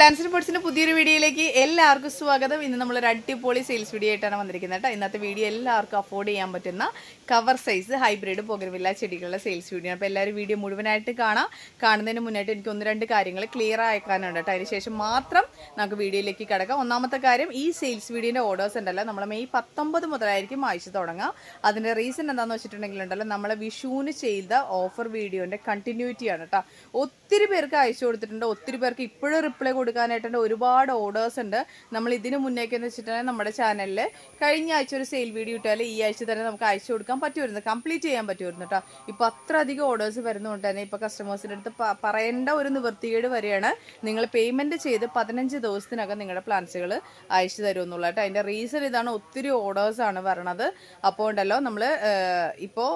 പ്ലാൻസിന് ബേർഡ്സിന്റെ പുതിയൊരു വീഡിയോയിലേക്ക് എല്ലാവർക്കും സ്വാഗതം. ഇന്ന് നമ്മളൊരു അടിപൊളി സെയിൽസ് വീഡിയോ ആയിട്ടാണ് വന്നിരിക്കുന്നത് കേട്ടോ. ഇന്നത്തെ വീഡിയോ എല്ലാവർക്കും അഫോർഡ് ചെയ്യാൻ പറ്റുന്ന കവർ സൈസ് ഹൈബ്രിഡ് പോകരവില്ല ചെടികളുടെ സെയിൽസ് വീഡിയോ അപ്പോൾ എല്ലാവരും വീഡിയോ മുഴുവനായിട്ട് കാണാം. കാണുന്നതിന് മുന്നായിട്ട് എനിക്ക് ഒന്ന് രണ്ട് കാര്യങ്ങൾ ക്ലിയർ ആയക്കാനുണ്ട് കേട്ടോ. അതിനുശേഷം മാത്രം നമുക്ക് വീഡിയോയിലേക്ക് കിടക്കാം. ഒന്നാമത്തെ കാര്യം ഈ സെയിൽസ് വീഡിയോന്റെ ഓർഡേഴ്സ് ഉണ്ടല്ലോ. നമ്മൾ മെയ് പത്തൊമ്പത് മുതലായിരിക്കും ആഴ്ച തുടങ്ങാം അതിന്റെ റീസൺ എന്താണെന്ന് വെച്ചിട്ടുണ്ടെങ്കിൽ ഉണ്ടല്ലോ നമ്മളെ വിഷുവിന് ചെയ്ത ഓഫർ വീഡിയോന്റെ കണ്ടിന്യൂറ്റിയാണ് കേട്ടോ. ഒത്തിരി പേർക്ക് അയച്ചു കൊടുത്തിട്ടുണ്ട്. ഒത്തിരി പേർക്ക് ഇപ്പോഴും റിപ്ലൈ കൊടുക്കാനായിട്ടുണ്ട്. ഒരുപാട് ഓർഡേഴ്സ് ഉണ്ട്. നമ്മൾ ഇതിന് മുന്നേക്ക് എന്ന് വെച്ചിട്ടുണ്ടെങ്കിൽ നമ്മുടെ ചാനലിൽ കഴിഞ്ഞ ആഴ്ച ഒരു സെയിൽ വീഡിയോ ഇട്ടാൽ ഈ ആഴ്ച തന്നെ നമുക്ക് അയച്ചു കൊടുക്കാൻ പറ്റുമായിരുന്നു. കംപ്ലീറ്റ് ചെയ്യാൻ പറ്റുമായിരുന്നു കേട്ടോ ഇപ്പോൾ അത്ര അധികം ഓർഡേഴ്സ് വരുന്നതുകൊണ്ട് തന്നെ ഇപ്പോൾ കസ്റ്റമേഴ്സിന്റെ അടുത്ത് പറയേണ്ട ഒരു നിവൃത്തികേട് വരെയാണ് നിങ്ങൾ പേയ്മെന്റ് ചെയ്ത് പതിനഞ്ച് ദിവസത്തിനകം നിങ്ങളുടെ പ്ലാൻസുകൾ അയച്ചു തരും എന്നുള്ളത് കേട്ടോ അതിന്റെ റീസൺ ഇതാണ് ഒത്തിരി ഓർഡേഴ്സാണ് വരണത്. അപ്പോൾ ഉണ്ടല്ലോ നമ്മൾ ഇപ്പോൾ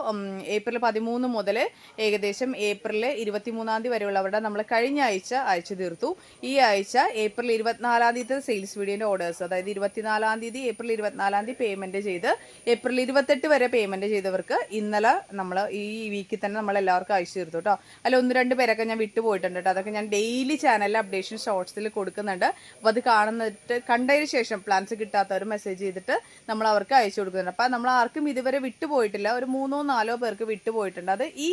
ഏപ്രിൽ പതിമൂന്ന് മുതൽ ഏകദേശം ഏപ്രിൽ ഇരുപത്തിമൂന്നാം തീയതി വരെയുള്ളവരുടെ നമ്മൾ കഴിഞ്ഞ ആഴ്ച അയച്ചു തീർത്തു. ഈ ആഴ്ച ഏപ്രിൽ ഇരുപത്തിനാലാം തീയതി സെയിൽസ് വീഡിയോന്റെ ഓർഡേഴ്സ് അതായത് ഇരുപത്തിനാലാം തീയതി ഏപ്രിൽ ഇരുപത്തിനാലാം തീയതി പേയ്മെന്റ് ചെയ്ത് ഏപ്രിൽ ഇരുപത്തെട്ട് വരെ പേയ്മെന്റ് ചെയ്തവർക്ക് ഇന്നലെ നമ്മൾ ഈ വീക്കിൽ തന്നെ നമ്മൾ എല്ലാവർക്കും അയച്ചു തീർത്തു കേട്ടോ അല്ല ഒന്ന് രണ്ട് പേരൊക്കെ ഞാൻ വിട്ടുപോയിട്ടുണ്ട് കേട്ടോ അതൊക്കെ ഞാൻ ഡെയിലി ചാനലിൽ അപ്ഡേഷൻ ഷോർട്സിൽ കൊടുക്കുന്നുണ്ട്. അപ്പോൾ അത് കാണുന്നിട്ട് കണ്ടതിന് ശേഷം പ്ലാൻസ് കിട്ടാത്തവർ മെസ്സേജ് ചെയ്തിട്ട് നമ്മൾ അവർക്ക് അയച്ചു കൊടുക്കുന്നുണ്ട്. അപ്പോൾ നമ്മൾ ആർക്കും ഇതുവരെ വിട്ടുപോയിട്ടില്ല ഒരു മൂന്നോ നാലോ പേർക്ക് വിട്ടുപോയിട്ടുണ്ട് അത് ഈ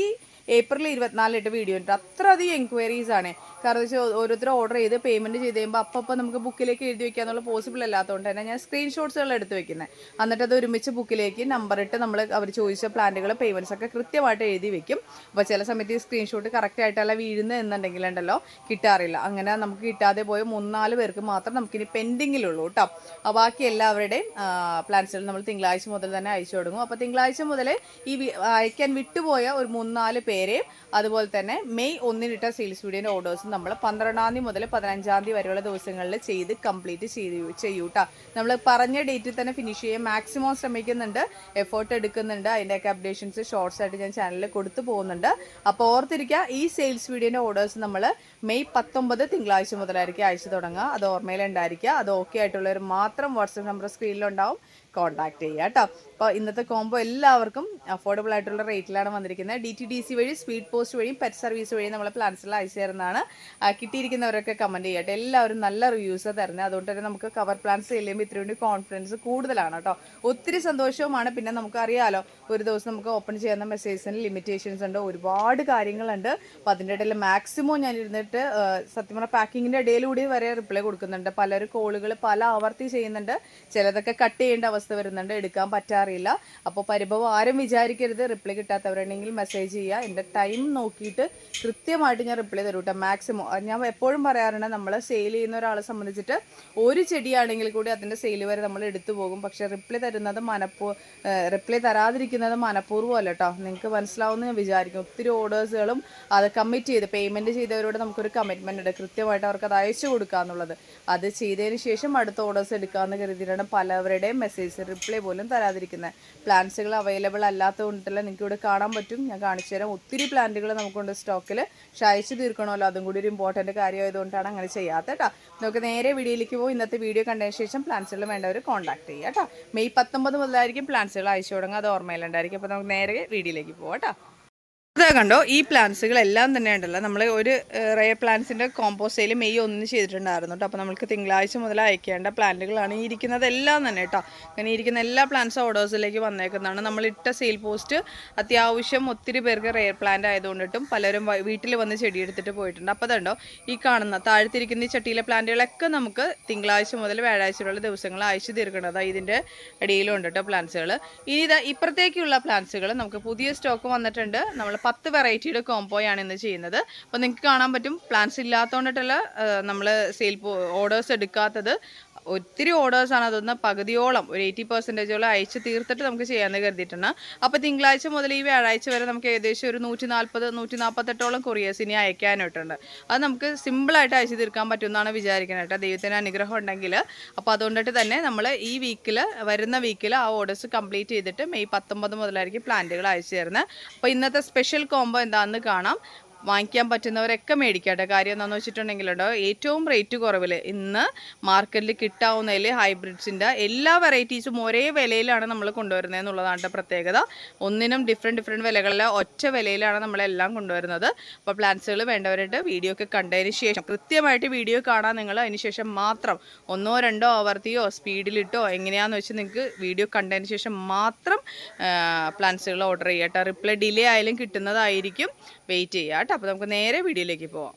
ഏപ്രിൽ ഇരുപത്തിനാലിട്ട് വീഡിയോ ഉണ്ട് അത്രയധികം എൻക്വയറീസ് ആണ്. കാരണം വെച്ചാൽ ഓരോരുത്തർ ഓർഡർ ചെയ്ത് പേയ്മെന്റ് ചെയ്ത് കഴിയുമ്പോൾ അപ്പം നമുക്ക് ബുക്കിലേക്ക് എഴുതി വെക്കാന്നുള്ള പോസിബിൾ അല്ലാത്തതുകൊണ്ട് തന്നെ ഞാൻ സ്ക്രീൻഷോട്ട്സുകൾ എടുത്ത് വെക്കുന്നത് എന്നിട്ട് അത് ഒരുമിച്ച് ബുക്കിലേക്ക് നമ്പർ ഇട്ട് നമ്മൾ അവർ ചോദിച്ച പ്ലാന്റുകൾ പേയ്മെന്റ്സ് ഒക്കെ കൃത്യമായിട്ട് എഴുതി വെക്കും. അപ്പോൾ ചില സമയത്ത് ഈ സ്ക്രീൻഷോട്ട് കറക്റ്റ് ആയിട്ടല്ല വീഴുന്നത് എന്നുണ്ടെങ്കിൽ ഉണ്ടല്ലോ കിട്ടാറില്ല. അങ്ങനെ നമുക്ക് കിട്ടാതെ പോയ മൂന്നാൽ പേർക്ക് മാത്രം നമുക്കിനി പെൻഡിങ്ങിലുള്ളൂ കേട്ടോ ബാക്കി എല്ലാവരുടെയും പ്ലാൻസുകൾ നമ്മൾ തിങ്കളാഴ്ച മുതൽ തന്നെ അയച്ചു തുടങ്ങും. അപ്പോൾ തിങ്കളാഴ്ച മുതൽ ഈ അയക്കാൻ വിട്ടുപോയ ഒരു മൂന്നാൽ പേരെയും അതുപോലെ തന്നെ മെയ് ഒന്നിനിട്ട സെയിൽസ് വീഡിയോന്റെ ഓർഡേഴ്സ് നമ്മൾ പന്ത്രണ്ടാം തീയതി മുതൽ പതിനഞ്ചാം തീയതി വരെയുള്ള ദിവസങ്ങളിൽ ചെയ്ത് കംപ്ലീറ്റ് ചെയ്ത് ചെയ്യൂട്ടാ. നമ്മൾ പറഞ്ഞ ഡേറ്റിൽ തന്നെ ഫിനിഷ് ചെയ്യാൻ മാക്സിമം ശ്രമിക്കുന്നുണ്ട്. എഫേർട്ട് എടുക്കുന്നുണ്ട്. അതിന്റെയൊക്കെ അപ്ഡേഷൻസ് ഷോർട്സ് ആയിട്ട് ഞാൻ ചാനലിൽ കൊടുത്തു പോകുന്നുണ്ട്. അപ്പോൾ ഓർത്തിരിക്കുക ഈ സെയിൽസ് വീഡിയോന്റെ ഓർഡേഴ്സ് നമ്മൾ മെയ് പത്തൊമ്പത് തിങ്കളാഴ്ച മുതലായിരിക്കും അയച്ചു തുടങ്ങുക. അത് ഓർമ്മയിലുണ്ടായിരിക്കുക. അത് ഓക്കെ ആയിട്ടുള്ളവർ മാത്രം വാട്സപ്പ് നമ്പർ സ്ക്രീനിലുണ്ടാവും കോൺടാക്ട് ചെയ്യുക കേട്ടോ. അപ്പോൾ ഇന്നത്തെ കോംബോ എല്ലാവർക്കും അഫോർഡബിൾ ആയിട്ടുള്ള റേറ്റിലാണ് വന്നിരിക്കുന്നത്. ഡി ടി ഡി സി വഴി സ്പീഡ് പോസ്റ്റ് വഴിയും പെറ്റ് സർവീസ് വഴിയും നമ്മൾ പ്ലാൻസിൽ അയച്ചു തരുന്നതാണ്. കിട്ടിയിരിക്കുന്നവരൊക്കെ കമന്റ് ചെയ്യട്ടെ എല്ലാവരും നല്ല റിവ്യൂസ് തരുന്നത്. അതുകൊണ്ട് തന്നെ നമുക്ക് കവർ പ്ലാൻസ് ചെയ്യുമ്പോൾ ഇത്രയും കോൺഫിഡൻസ് കൂടുതലാണ് കേട്ടോ. ഒത്തിരി സന്തോഷവുമാണ്. പിന്നെ നമുക്കറിയാലോ ഒരു ദിവസം നമുക്ക് ഓപ്പൺ ചെയ്യുന്ന മെസ്സേജസിന് ലിമിറ്റേഷൻസ് ഉണ്ട് ഒരുപാട് കാര്യങ്ങളുണ്ട്. അപ്പോൾ അതിന്റെ ഇടയിൽ മാക്സിമം ഞാൻ ഇരുന്നിട്ട് സത്യം പറഞ്ഞാൽ പാക്കിങ്ങിന്റെ ഇടയിലൂടെ വരെ റിപ്ലൈ കൊടുക്കുന്നുണ്ട്. പലരും കോളുകൾ പല ആവർത്തി ചെയ്യുന്നുണ്ട്. ചിലതൊക്കെ കട്ട് ചെയ്യേണ്ട അവസ്ഥ വരുന്നുണ്ട്. എടുക്കാൻ പറ്റാറില്ല. അപ്പോൾ പരിഭവം ആരും വിചാരിക്കരുത്. റിപ്ലൈ കിട്ടാത്തവരുണ്ടെങ്കിൽ മെസ്സേജ് ചെയ്യുക. എന്റെ ടൈം നോക്കിയിട്ട് കൃത്യമായിട്ട് ഞാൻ റിപ്ലൈ തരും കേട്ടോ മാക്സിമം ഞാൻ എപ്പോഴും പറയാറുണ്ട് നമ്മൾ സെയിൽ ചെയ്യുന്ന ഒരാളെ സംബന്ധിച്ചിട്ട് ഒരു ചെടിയാണെങ്കിൽ കൂടി അതിന്റെ സെയിൽ വരെ നമ്മൾ എടുത്തു പോകും. പക്ഷേ റിപ്ലൈ തരുന്നത് മനപ്പൂ റിപ്ലൈ തരാതിരിക്കുന്നത് മനഃപൂർവം അല്ല കേട്ടോ നിങ്ങൾക്ക് മനസ്സിലാവുമെന്ന് ഞാൻ വിചാരിക്കും ഒത്തിരി ഓർഡേഴ്സുകളും അത് കമ്മിറ്റ് ചെയ്ത് പേയ്മെന്റ് ചെയ്തവരോട് നമുക്കൊരു കമ്മിറ്റ്മെന്റ് ഉണ്ട്. കൃത്യമായിട്ട് അവർക്ക് അത് അയച്ചു കൊടുക്കുക എന്നുള്ളത് അത് ചെയ്തതിന് ശേഷം അടുത്ത ഓർഡേഴ്സ് എടുക്കാമെന്ന് കരുതിയിട്ടാണ് പലവരുടെയും മെസ്സേജ് റിപ്ലൈ പോലും തരാതിരിക്കുന്നത് പ്ലാന്റ്സുകൾ അവൈലബിൾ അല്ലാത്തതുകൊണ്ടല്ല നിങ്ങൾക്ക് ഇവിടെ കാണാൻ പറ്റും. ഞാൻ കാണിച്ചു തരാം. ഒത്തിരി പ്ലാന്റുകൾ നമുക്കുണ്ട് സ്റ്റോക്കിൽ പക്ഷെ തീർക്കണമല്ലോ. അതും കൂടി ഒരു ഇമ്പോർട്ടന്റ് കാര്യമായതുകൊണ്ടാണ് അങ്ങനെ ചെയ്യാത്തത് കേട്ടോ. നമുക്ക് നേരെ വീഡിയോയിലേക്ക് പോകും ഇന്നത്തെ വീഡിയോ കണ്ടതിന് ശേഷം പ്ലാന്റ്സുകൾ വേണ്ടവർ കോൺടാക്ട് ചെയ്യുക കേട്ടോ. മെയ് പത്തൊമ്പത് മുതലായിരിക്കും പ്ലാന്റ്സുകൾ അയച്ചു തുടങ്ങുക. അത് ഓർമ്മയിലുണ്ടായിരിക്കും അപ്പോൾ നമുക്ക് നേരെ വീഡിയോയിലേക്ക് പോകാം കേട്ടോ. അത് കണ്ടോ ഈ പ്ലാന്റ്സുകളെല്ലാം തന്നെ ഉണ്ടല്ലോ നമ്മൾ ഒരു റേ പ്ലാന്റ്സിന്റെ കോമ്പോസ്റ്റയിൽ മെയ് ഒന്ന് ചെയ്തിട്ടുണ്ടായിരുന്നു കേട്ടോ അപ്പോൾ നമുക്ക് തിങ്കളാഴ്ച മുതൽ അയക്കേണ്ട പ്ലാന്റുകളാണ് ഈ ഇരിക്കുന്നത്. എല്ലാം തന്നെ കേട്ടോ അങ്ങനെ ഇരിക്കുന്ന എല്ലാ പ്ലാന്റ്സ് ഓർഡേഴ്സിലേക്ക് വന്നേക്കുന്നതാണ്. നമ്മൾ ഇട്ട സെയിൽ പോസ്റ്റ് അത്യാവശ്യം ഒത്തിരി പേർക്ക് റെയർ പ്ലാന്റ് ആയതുകൊണ്ടിട്ടും പലരും വീട്ടിൽ വന്ന് ചെടി എടുത്തിട്ട് പോയിട്ടുണ്ട്. അപ്പോൾ അതുണ്ടോ ഈ കാണുന്ന താഴ്ത്തിരിക്കുന്ന ഈ ചട്ടിയിലെ പ്ലാന്റുകളൊക്കെ നമുക്ക് തിങ്കളാഴ്ച മുതൽ വ്യാഴാഴ്ചയിലുള്ള ദിവസങ്ങൾ അയച്ചു തീർക്കേണ്ടതാണ് ഇതിന്റെ ഇടയിലുണ്ട് കേട്ടോ പ്ലാന്റ്സുകൾ ഇനി ഇതാ ഇപ്പുറത്തേക്കുള്ള പ്ലാന്റ്സുകൾ നമുക്ക് പുതിയ സ്റ്റോക്ക് വന്നിട്ടുണ്ട്. നമ്മൾ പത്ത് വെറൈറ്റിയുടെ കോംബോയാണ് ഇന്ന് ചെയ്യുന്നത്. അപ്പോൾ നിങ്ങൾക്ക് കാണാൻ പറ്റും. പ്ലാന്റ്സ് ഇല്ലാത്തതുകൊണ്ടിട്ടല്ല നമ്മൾ സെയിൽ ഓർഡേഴ്സ് എടുക്കാത്തത്. ഒത്തിരി ഓർഡേഴ്സാണ് അതൊന്ന് പകുതിയോളം ഒരു എയ്റ്റി പെർസെന്റേജോളം അയച്ച് തീർത്തിട്ട് നമുക്ക് ചെയ്യാമെന്ന് കരുതിയിട്ടുണ്ട്. അപ്പോൾ തിങ്കളാഴ്ച മുതൽ ഈ വ്യാഴാഴ്ച വരെ നമുക്ക് ഏകദേശം ഒരു നൂറ്റി നാൽപ്പത് നൂറ്റി നാൽപ്പത്തെട്ടോളം കൊറിയേഴ്സ് ഇനി അയക്കാനായിട്ടുണ്ട്. അത് നമുക്ക് സിമ്പിളായിട്ട് അയച്ചു തീർക്കാൻ പറ്റുമെന്നാണ് വിചാരിക്കുന്നത് കേട്ടോ. ദൈവത്തിന് അനുഗ്രഹം ഉണ്ടെങ്കിൽ അപ്പോൾ അതുകൊണ്ടിട്ട് തന്നെ നമ്മൾ ഈ വീക്കിൽ വരുന്ന വീക്കിൽ ആ ഓർഡേഴ്സ് കംപ്ലീറ്റ് ചെയ്തിട്ട് മെയ് പത്തൊമ്പത് മുതലായിരിക്കും പ്ലാന്റുകൾ അയച്ചു തരുന്നത്. അപ്പോൾ ഇന്നത്തെ സ്പെഷ്യൽ കോംബോ എന്താണെന്ന് കാണാം. വാങ്ങിക്കാൻ പറ്റുന്നവരൊക്കെ മേടിക്കട്ടെ. കാര്യം എന്താണെന്ന് വെച്ചിട്ടുണ്ടെങ്കിലുണ്ടോ ഏറ്റവും റേറ്റ് കുറവിൽ ഇന്ന് മാർക്കറ്റിൽ കിട്ടാവുന്നതിൽ ഹൈബ്രിഡ്സിന്റെ എല്ലാ വെറൈറ്റീസും ഒരേ വിലയിലാണ് നമ്മൾ കൊണ്ടുവരുന്നത് എന്നുള്ളതാണ് പ്രത്യേകത. ഒന്നിനും ഡിഫറെന്റ് ഡിഫറെന്റ് വിലകളിലെ ഒറ്റ വിലയിലാണ് നമ്മളെല്ലാം കൊണ്ടുവരുന്നത്. അപ്പോൾ പ്ലാന്റ്സുകൾ വേണ്ടവരായിട്ട് വീഡിയോ ഒക്കെ കണ്ടതിന് ശേഷം കൃത്യമായിട്ട് വീഡിയോ കാണാൻ നിങ്ങൾ അതിന് ശേഷം മാത്രം ഒന്നോ രണ്ടോ ആവർത്തിയോ സ്പീഡിലിട്ടോ എങ്ങനെയാണെന്ന് വെച്ച് നിങ്ങൾക്ക് വീഡിയോ കണ്ടതിന് ശേഷം മാത്രം പ്ലാന്റ്സുകൾ ഓർഡർ ചെയ്യട്ടെ റിപ്ലൈ ഡിലേ ആയാലും കിട്ടുന്നതായിരിക്കും. വെയിറ്റ് ചെയ്യുക കേട്ടോ. അപ്പോൾ നമുക്ക് നേരെ വീഡിയോയിലേക്ക് പോവാം.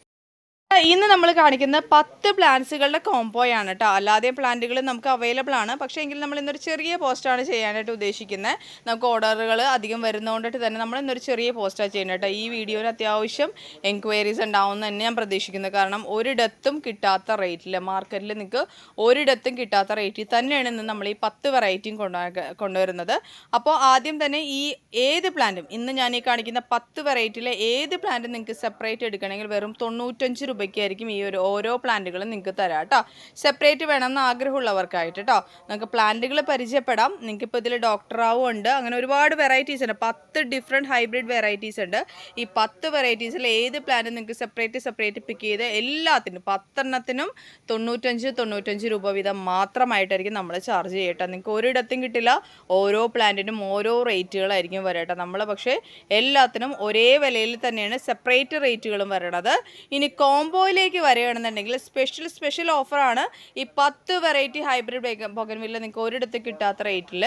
ഇന്ന് നമ്മൾ കാണിക്കുന്ന പത്ത് പ്ലാന്റ്സുകളുടെ കോംബോയാണ് കേട്ടോ. അല്ലാതെ പ്ലാന്റുകൾ നമുക്ക് അവൈലബിൾ ആണ്. പക്ഷേ എങ്കിൽ നമ്മൾ ഇന്നൊരു ചെറിയ പോസ്റ്റാണ് ചെയ്യാനായിട്ട് ഉദ്ദേശിക്കുന്നത് നമുക്ക് ഓർഡറുകൾ അധികം വരുന്നതുകൊണ്ടിട്ട് തന്നെ നമ്മൾ ഇന്നൊരു ചെറിയ പോസ്റ്റാണ് ചെയ്യുന്നത് കേട്ടോ. ഈ വീഡിയോയിൽ അത്യാവശ്യം എൻക്വയറീസ് ഉണ്ടാവുമെന്ന് തന്നെ ഞാൻ പ്രതീക്ഷിക്കുന്നത് കാരണം ഒരിടത്തും കിട്ടാത്ത റേറ്റിൽ മാർക്കറ്റിൽ നിങ്ങൾക്ക് ഒരിടത്തും കിട്ടാത്ത റേറ്റിൽ തന്നെയാണ് ഇന്ന് നമ്മൾ ഈ പത്ത് വെറൈറ്റിയും കൊണ്ടു കൊണ്ടുവരുന്നത്. അപ്പോൾ ആദ്യം തന്നെ ഈ ഏത് പ്ലാന്റും ഇന്ന് ഞാൻ ഈ കാണിക്കുന്ന പത്ത് വെറൈറ്റിയിലെ ഏത് പ്ലാന്റും നിങ്ങൾക്ക് സെപ്പറേറ്റ് എടുക്കണമെങ്കിൽ വെറും തൊണ്ണൂറ്റഞ്ച് രൂപയ്ക്കായിരിക്കും ഈ ഒരു ഓരോ പ്ലാന്റുകളും നിങ്ങൾക്ക് തരാം കേട്ടോ. സെപ്പറേറ്റ് വേണമെന്ന് ആഗ്രഹമുള്ളവർക്കായിട്ട് കേട്ടോ. നിങ്ങൾക്ക് പ്ലാന്റുകൾ പരിചയപ്പെടാം. നിങ്ങൾക്ക് ഇപ്പോൾ ഇതിൽ ഡോക്ടറാവും ഉണ്ട്. അങ്ങനെ ഒരുപാട് വെറൈറ്റീസ് ഉണ്ട്. പത്ത് ഡിഫറെന്റ് ഹൈബ്രിഡ് വെറൈറ്റീസ് ഉണ്ട്. ഈ പത്ത് വെറൈറ്റീസിൽ ഏത് പ്ലാന്റ് നിങ്ങൾക്ക് സെപ്പറേറ്റ് സെപ്പറേറ്റ് പിക്ക് ചെയ്ത് എല്ലാത്തിനും പത്തെണ്ണത്തിനും തൊണ്ണൂറ്റഞ്ച് തൊണ്ണൂറ്റഞ്ച് രൂപ വീതം മാത്രമായിട്ടായിരിക്കും നമ്മൾ ചാർജ് ചെയ്യട്ടെ നിങ്ങൾക്ക് ഒരിടത്തും കിട്ടില്ല. ഓരോ പ്ലാന്റിനും ഓരോ റേറ്റുകളായിരിക്കും വരട്ടെ നമ്മൾ പക്ഷേ എല്ലാത്തിനും ഒരേ വിലയിൽ തന്നെയാണ് സെപ്പറേറ്റ് റേറ്റുകളും വരണത്. ഇനി കോംബോയിലേക്ക് വരികയാണെന്നുണ്ടെങ്കിൽ സ്പെഷ്യൽ സ്പെഷ്യൽ ഓഫറാണ് ഈ പത്ത് വെറൈറ്റി ഹൈബ്രിഡ് ബൊഗൻവില്ല നിങ്ങൾക്ക് ഒരിടത്ത് കിട്ടാത്ത റേറ്റിൽ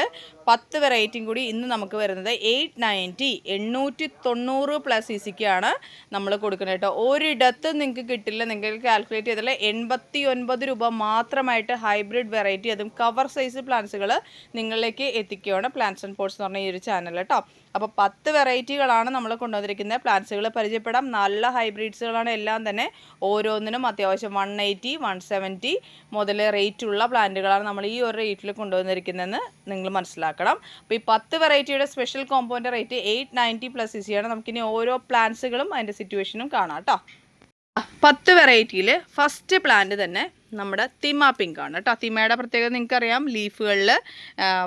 പത്ത് വെറൈറ്റിയും കൂടി ഇന്ന് നമുക്ക് വരുന്നത് എയ്റ്റ് നയന്റി എണ്ണൂറ്റി തൊണ്ണൂറ് പ്ലസ് ഇ സിക്കാണ് നമ്മൾ കൊടുക്കുന്നത് കേട്ടോ. ഒരിടത്ത് നിങ്ങൾക്ക് കിട്ടില്ല നിങ്ങൾക്ക് കാൽക്കുലേറ്റ് ചെയ്താൽ എൺപത്തി ഒൻപത് രൂപ മാത്രമായിട്ട് ഹൈബ്രിഡ് വെറൈറ്റി അതും കവർ സൈസ് പ്ലാന്റ്സുകൾ നിങ്ങളിലേക്ക് എത്തിക്കുകയാണ് പ്ലാന്റ്സ് ആൻഡ് പോർട്സ് എന്ന് പറഞ്ഞ ഈ ഒരു ചാനൽ കേട്ടോ. അപ്പോൾ പത്ത് വെറൈറ്റികളാണ് നമ്മൾ കൊണ്ടുവന്നിരിക്കുന്നത്. പ്ലാന്റ്സുകൾ പരിചയപ്പെടാം. നല്ല ഹൈബ്രിഡ്സുകളാണ് എല്ലാം തന്നെ. ഓരോന്നിനും അത്യാവശ്യം വൺ എയ്റ്റി വൺ സെവന്റി മുതൽ റേറ്റുള്ള പ്ലാന്റുകളാണ് നമ്മൾ ഈ ഒരു റേറ്റിൽ കൊണ്ടുവന്നിരിക്കുന്നതെന്ന് നിങ്ങൾ മനസ്സിലാക്കണം. അപ്പോൾ ഈ പത്ത് വെറൈറ്റിയുടെ സ്പെഷ്യൽ കോമ്പോന്റെ റേറ്റ് എയ്റ്റ് നയന്റി പ്ലസ് ഇസിയാണ് നമുക്കിനി ഓരോ പ്ലാന്റ്സുകളും അതിന്റെ സിറ്റുവേഷനും കാണാം കേട്ടോ. പത്ത് വെറൈറ്റിയിൽ ഫസ്റ്റ് പ്ലാന്റ് തന്നെ നമ്മുടെ തിമ പിങ്ക് ആണ് കേട്ടോ. തിമയുടെ പ്രത്യേകത നിങ്ങൾക്കറിയാം. ലീഫുകളിൽ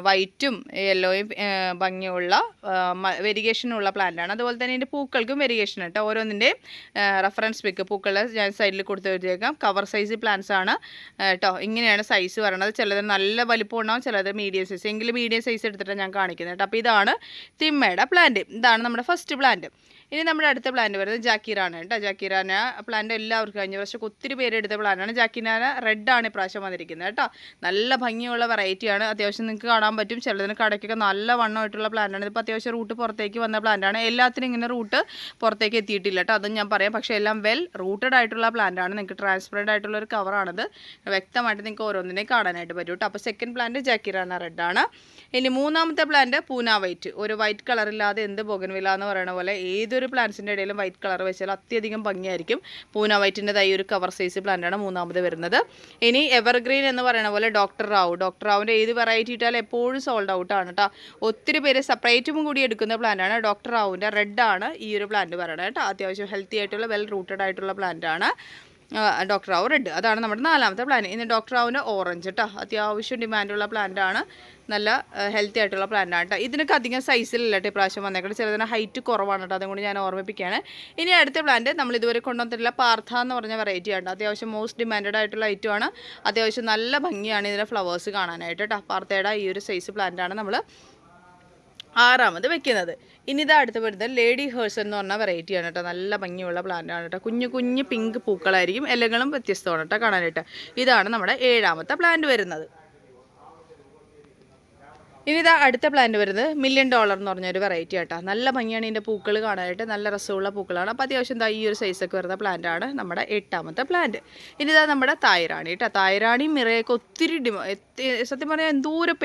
വൈറ്റും യെല്ലോയും ഭംഗിയുള്ള വെരിഗേഷനുള്ള പ്ലാന്റാണ് അതുപോലെ തന്നെ ഇതിന്റെ പൂക്കൾക്കും വെരിഗേഷൻ കേട്ടോ. ഓരോന്നിന്റെയും റെഫറൻസ് പിക്ക് പൂക്കൾ ഞാൻ സൈഡിൽ കൊടുത്ത് വെച്ചേക്കാം. കവർ സൈസ് പ്ലാന്റ്സ് ആണ് കേട്ടോ ഇങ്ങനെയാണ് സൈസ് വരണത്. ചിലത് നല്ല വലിപ്പം ഉണ്ടാവും ചിലത് മീഡിയം സൈസ് എങ്കിലും മീഡിയം സൈസ് എടുത്തിട്ടാണ് ഞാൻ കാണിക്കുന്നത് കേട്ടോ. അപ്പോൾ ഇതാണ് തിമ്മയുടെ പ്ലാന്റ് ഇതാണ് നമ്മുടെ ഫസ്റ്റ് പ്ലാന്റ് ഇനി നമ്മുടെ അടുത്ത പ്ലാന്റ് വരുന്നത് ജാക്കീറാണ് കേട്ടോ. ജാക്കീറാന പ്ലാന്റ് എല്ലാവർക്കും കഴിഞ്ഞ. പ്രാവശ്യം ഒത്തിരി പേര് എടുത്ത പ്ലാന്റാണ് ജാക്കീരാന റെഡാണ് ഇപ്രാവശ്യം വന്നിരിക്കുന്നത് കേട്ടോ. നല്ല ഭംഗിയുള്ള വെറൈറ്റിയാണ് അത്യാവശ്യം നിങ്ങൾക്ക് കാണാൻ പറ്റും. ചിലതിന് കടയ്ക്കൊക്കെ നല്ല വണ്ണമായിട്ടുള്ള പ്ലാന്റാണ് ഇതിപ്പോൾ അത്യാവശ്യം റൂട്ട് പുറത്തേക്ക് വന്ന പ്ലാന്റാണ് എല്ലാത്തിനും ഇങ്ങനെ റൂട്ട് പുറത്തേക്ക് എത്തിയിട്ടില്ല കേട്ടോ. അതും ഞാൻ പറയാം. പക്ഷേ എല്ലാം വെൽ റൂട്ടഡ് ആയിട്ടുള്ള പ്ലാന്റാണ് നിങ്ങൾക്ക് ട്രാൻസ്പെറന്റ് ആയിട്ടുള്ള ഒരു കവറാണത് വ്യക്തമായിട്ട് നിങ്ങൾക്ക് ഓരോന്നിനെ കാണാനായിട്ട് പറ്റും കേട്ടോ. അപ്പോൾ സെക്കൻഡ് പ്ലാന്റ് ജാക്കിറാന റെഡാണ് ഇനി മൂന്നാമത്തെ പ്ലാന്റ് പൂന വൈറ്റ് ഒരു വൈറ്റ് കളറില്ലാതെ എന്ത് ബൊഗൻവില എന്ന് പറയുന്ന പോലെ ഏതൊരു പ്ലാന്റ്സിന്റെ ഇടയിലും വൈറ്റ് കളർ വെച്ചാൽ അത്യധികം ഭംഗിയായിരിക്കും. പൂന വൈറ്റിന്റെ തൈ ഒരു കവർ സൈസ് പ്ലാന്റാണ് മൂന്നാമത് വരുന്നത്. ഇനി എവർഗ്രീൻ എന്ന് പറയുന്ന പോലെ ഡോക്ടർ റാവു. ഡോക്ടർ റാവുന്റെ ഏത് വെറൈറ്റി ഇട്ടാലും എപ്പോഴും സോൾഡ് ഔട്ട് ആണ് കേട്ടോ ഒത്തിരി പേര് സെപ്പറേറ്റും കൂടി എടുക്കുന്ന പ്ലാന്റാണ് ഡോക്ടർ റാവുന്റെ റെഡാണ് ഈ ഒരു പ്ലാന്റ് പറയുന്നത് കേട്ടോ അത്യാവശ്യം ഹെൽത്തി ആയിട്ടുള്ള വെൽ റൂട്ടഡ് ആയിട്ടുള്ള പ്ലാന്റാണ് ഡോക്ടർ റാവു റെഡ് അതാണ് നമ്മുടെ നാലാമത്തെ പ്ലാൻ ഇനി ഡോക്ടർ റാവുന്റെ ഓറഞ്ച് കേട്ടോ അത്യാവശ്യം ഡിമാൻഡുള്ള പ്ലാന്റാണ് നല്ല ഹെൽത്തി ആയിട്ടുള്ള പ്ലാന്റ് ആണ് കേട്ടോ ഇതിനൊക്കെ അധികം സൈസിലല്ല കേട്ടോ ഇപ്രാവശ്യം വന്നേക്കുന്നത് ചിലതിന് ഹൈറ്റ് കുറവാണ് കേട്ടോ അതുകൊണ്ട് ഞാൻ ഓർമ്മിപ്പിക്കുകയാണ്. ഇനി അടുത്ത പ്ലാന്റ് നമ്മൾ ഇതുവരെ കൊണ്ടുവന്നിട്ടില്ല പാർത്ഥ എന്ന് പറഞ്ഞ വെറൈറ്റി ആണ് അത്യാവശ്യം മോസ്റ്റ് ഡിമാൻഡഡ് ആയിട്ടുള്ള ഐറ്റമാണ് അത്യാവശ്യം നല്ല ഭംഗിയാണ് ഇതിന്റെ ഫ്ലവേഴ്സ് കാണാനായിട്ട് കേട്ടോ പാർത്ഥയുടെ ഈ ഒരു സൈസ് പ്ലാന്റാണ് നമ്മൾ ആറാമത് വെക്കുന്നത്. ഇനി ഇതാ അടുത്ത് വരുന്നത് ലേഡി ഹേഴ്സ് എന്ന് പറഞ്ഞ വെറൈറ്റിയാണ് കേട്ടോ. നല്ല ഭംഗിയുള്ള പ്ലാന്റ് ആണ് കേട്ടോ. കുഞ്ഞു കുഞ്ഞു പിങ്ക് പൂക്കളായിരിക്കും ഇലകളും വ്യത്യസ്തമാണ് കേട്ടോ കാണാനായിട്ട്. ഇതാണ് നമ്മുടെ ഏഴാമത്തെ പ്ലാന്റ് വരുന്നത്. ഇനി ഇതാ അടുത്ത പ്ലാന്റ് വരുന്നത് മില്യൺ ഡോളർ എന്ന് പറഞ്ഞൊരു വെറൈറ്റി ആട്ടോ നല്ല ഭംഗിയാണ് ഇതിന്റെ പൂക്കൾ കാണാനായിട്ട്. നല്ല രസമുള്ള പൂക്കളാണ്. അപ്പോൾ അത്യാവശ്യം ദാ ഈ ഒരു സൈസൊക്കെ വരുന്ന പ്ലാന്റ് ആണ് നമ്മുടെ എട്ടാമത്തെ പ്ലാന്റ് ഇനി ഇതാ നമ്മുടെ തായ്റാണി കേട്ടോ. തായ്റാണി മിറയൊക്കെ ഒത്തിരി ഡിമ സത്യം പറഞ്ഞാൽ എന്തോരം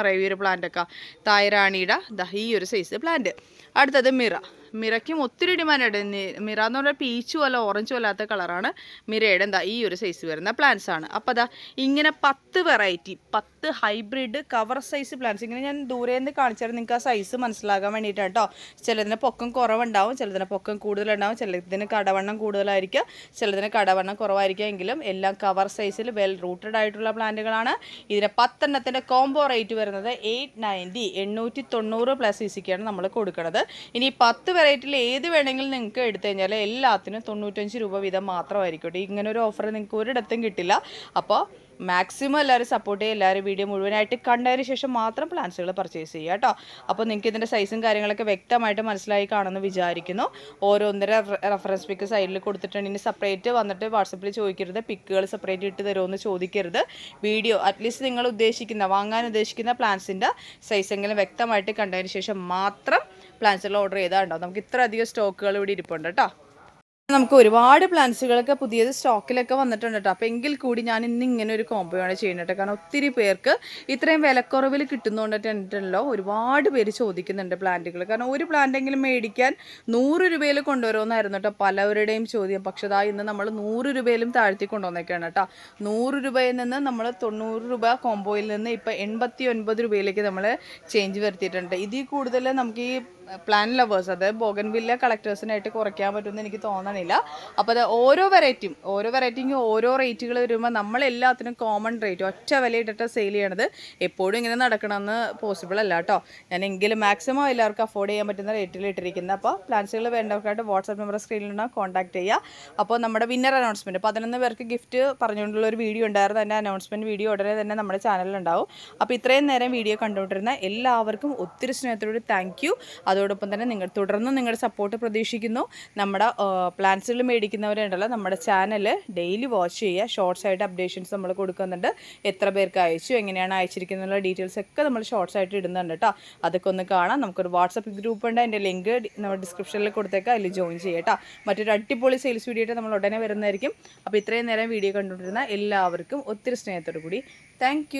പറയും ഈ ഒരു പ്ലാന്റൊക്കെ തായറാണിയുടെ ഈ ഒരു സൈസ് പ്ലാന്റ് അടുത്തത് മിറ. മിറയ്ക്കും ഒത്തിരി ഡിമാൻഡ് മിറ എന്ന് പറഞ്ഞാൽ പീച്ചും അല്ല ഓറഞ്ചും അല്ലാത്ത കളറാണ് മിറയുടെ എന്താ ഈ ഒരു സൈസ് വരുന്ന പ്ലാന്റ്സ് ആണ്. അപ്പോൾ അതാ ഇങ്ങനെ പത്ത് വെറൈറ്റി പത്ത് ഹൈബ്രിഡ് കവർ സൈസ് പ്ലാന്റ്സ് ഇങ്ങനെ ഞാൻ ദൂരെ നിന്ന് കാണിച്ചാൽ നിങ്ങൾക്ക് ആ സൈസ് മനസ്സിലാകാൻ വേണ്ടിയിട്ടാണ് കേട്ടോ. ചിലതിന് പൊക്കം കുറവുണ്ടാവും ചിലതിന് പൊക്കം കൂടുതലുണ്ടാവും ചിലതിന് കടവണ്ണം കൂടുതലായിരിക്കും ചിലതിന് കടവണ്ണം കുറവായിരിക്കും. എങ്കിലും എല്ലാം കവർ സൈസിൽ വെൽ റൂട്ടഡ് ആയിട്ടുള്ള പ്ലാന്റുകളാണ് ഇതിന് പത്തെണ്ണത്തിന്റെ കോംബോ റേറ്റ് വരുന്നത് എയ്റ്റ് നയന്റി എണ്ണൂറ്റി തൊണ്ണൂറ് പ്ലസ് ഇ സിക്കാണ് നമ്മൾ കൊടുക്കുന്നത് ഇനി പത്ത് വെറൈറ്റിയിൽ ഏത് വേണമെങ്കിലും നിങ്ങൾക്ക് എടുത്തു കഴിഞ്ഞാൽ എല്ലാത്തിനും തൊണ്ണൂറ്റഞ്ച് രൂപ വീതം മാത്രമായിരിക്കും. ഇങ്ങനെ ഒരു ഓഫർ നിങ്ങൾക്ക് ഒരിടത്തും കിട്ടില്ല. അപ്പോൾ മാക്സിമം എല്ലാവരും സപ്പോർട്ട് ചെയ്യുക. എല്ലാവരും വീഡിയോ മുഴുവനായിട്ട് കണ്ടതിന് ശേഷം മാത്രം പ്ലാൻസുകൾ പർച്ചേസ് ചെയ്യുക കേട്ടോ. അപ്പോൾ നിങ്ങൾക്ക് ഇതിന്റെ സൈസും കാര്യങ്ങളൊക്കെ വ്യക്തമായിട്ട് മനസ്സിലായി കാണുമെന്ന് വിചാരിക്കുന്നു. ഓരോന്നര റെഫറൻസ് പിക്ക് സൈഡിൽ കൊടുത്തിട്ടുണ്ട്. ഇനി സെപ്പറേറ്റ് വന്നിട്ട് വാട്സപ്പിൽ ചോദിക്കരുത്. പിക്കുകൾ സെപ്പറേറ്റ് ഇട്ട് തരുമെന്ന് ചോദിക്കരുത്. വീഡിയോ അറ്റ്ലീസ്റ്റ് നിങ്ങൾ ഉദ്ദേശിക്കുന്ന വാങ്ങാൻ ഉദ്ദേശിക്കുന്ന പ്ലാൻസിന്റെ സൈസെങ്കിലും വ്യക്തമായിട്ട് കണ്ടതിന് ശേഷം മാത്രം പ്ലാൻസുകൾ ഓർഡർ ചെയ്താൽ ഉണ്ടാവും. നമുക്ക് ഇത്ര അധികം സ്റ്റോക്കുകൾ ഇവിടെ ഇരിപ്പുണ്ട് കേട്ടോ നമുക്ക് ഒരുപാട് പ്ലാന്റ്സുകളൊക്കെ പുതിയത് സ്റ്റോക്കിലൊക്കെ വന്നിട്ടുണ്ട് കേട്ടോ അപ്പോൾ എങ്കിൽ കൂടി ഞാൻ ഇന്ന് ഇങ്ങനെ ഒരു കോംബോയാണ് ചെയ്യുന്നത് കാരണം ഒത്തിരി പേർക്ക് ഇത്രയും വിലക്കുറവിൽ കിട്ടുന്നതുകൊണ്ടിട്ടുണ്ടല്ലോ ഒരുപാട് പേര് ചോദിക്കുന്നുണ്ട് പ്ലാന്റുകൾ കാരണം ഒരു പ്ലാന്റെങ്കിലും മേടിക്കാൻ നൂറ് രൂപയിൽ കൊണ്ടുവരുമെന്നായിരുന്നു കേട്ടോ പലവരുടെയും ചോദ്യം. പക്ഷെ അതാ ഇന്ന് നമ്മൾ നൂറ് രൂപയിലും താഴ്ത്തി കൊണ്ടുവന്നേക്കാണ് കേട്ടോ നൂറ് രൂപയിൽ നിന്ന് നമ്മൾ തൊണ്ണൂറ് രൂപ കോംബോയിൽ നിന്ന് ഇപ്പോൾ എൺപത്തി ഒൻപത് രൂപയിലേക്ക് നമ്മൾ ചേഞ്ച് വരുത്തിയിട്ടുണ്ട്. ഇതിൽ കൂടുതൽ നമുക്ക് ഈ പ്ലാൻ ലവേഴ്സ് അത് ബോഗൻവില്ല കളക്ടേഴ്സിനായിട്ട് കുറയ്ക്കാൻ പറ്റുമെന്ന് എനിക്ക് തോന്നണില്ല. അപ്പോൾ അത് ഓരോ വെറൈറ്റിയും ഓരോ വെറൈറ്റിക്കും ഓരോ റേറ്റുകൾ വരുമ്പോൾ നമ്മളെല്ലാത്തിനും കോമൺ റേറ്റ് ഒറ്റ വില ഇട്ടിട്ട് സെയിൽ ചെയ്യണത് എപ്പോഴും ഇങ്ങനെ നടക്കണമെന്ന് പോസിബിൾ അല്ല കേട്ടോ ഞാൻ എങ്കിലും മാക്സിമം എല്ലാവർക്കും അഫോർഡ് ചെയ്യാൻ പറ്റുന്ന റേറ്റിൽ ഇട്ടിരിക്കുന്നത്. അപ്പോൾ പ്ലാൻസുകൾ വേണ്ടവർക്കായിട്ട് വാട്സാപ്പ് നമ്പർ സ്ക്രീനിൽ സ്ക്രീനിലുണ്ടാകും കോൺടാക്ട് ചെയ്യുക അപ്പോൾ നമ്മുടെ വിന്നർ അനൗൺസ്മെന്റ് പതിനൊന്ന് പേർക്ക് ഗിഫ്റ്റ് പറഞ്ഞുകൊണ്ടുള്ള ഒരു വീഡിയോ ഉണ്ടായിരുന്നു. അതിന്റെ അനൗൺസ്മെന്റ് വീഡിയോ ഉടനെ തന്നെ നമ്മുടെ ചാനലിൽ ഉണ്ടാവും. അപ്പോൾ ഇത്രയും നേരം വീഡിയോ കണ്ടുകൊണ്ടിരുന്ന എല്ലാവർക്കും ഒത്തിരി സ്നേഹത്തോട് താങ്ക് യു അതോടൊപ്പം തന്നെ നിങ്ങൾ തുടർന്ന് നിങ്ങളുടെ സപ്പോർട്ട് പ്രതീക്ഷിക്കുന്നു. നമ്മുടെ പ്ലാൻസുകൾ മേടിക്കുന്നവരുണ്ടല്ലോ നമ്മുടെ ചാനൽ ഡെയിലി വാച്ച് ചെയ്യുക. ഷോർട്സ് ആയിട്ട് അപ്ഡേഷൻസ് നമ്മൾ കൊടുക്കുന്നുണ്ട്. എത്ര പേർക്ക് അയച്ചു എങ്ങനെയാണ് അയച്ചിരിക്കുന്നുള്ള ഡീറ്റെയിൽസ് ഒക്കെ നമ്മൾ ഷോർട്സ് ആയിട്ട് ഇടുന്നുണ്ട് കേട്ടോ അതൊക്കെ ഒന്ന് കാണാം. നമുക്കൊരു വാട്സപ്പ് ഗ്രൂപ്പ് ഉണ്ട്. അതിന്റെ ലിങ്ക് നമ്മൾ ഡിസ്ക്രിപ്ഷനിൽ കൊടുത്തേക്കാം. അതിൽ ജോയിൻ ചെയ്യട്ടോ മറ്റൊരു അടിപൊളി സെയിൽസ് വീഡിയോ ആയിട്ട് നമ്മൾ ഉടനെ വരുന്നതായിരിക്കും. അപ്പോൾ ഇത്രയും നേരം വീഡിയോ കണ്ടുകൊണ്ടിരുന്ന എല്ലാവർക്കും ഒത്തിരി സ്നേഹത്തോടു കൂടി താങ്ക്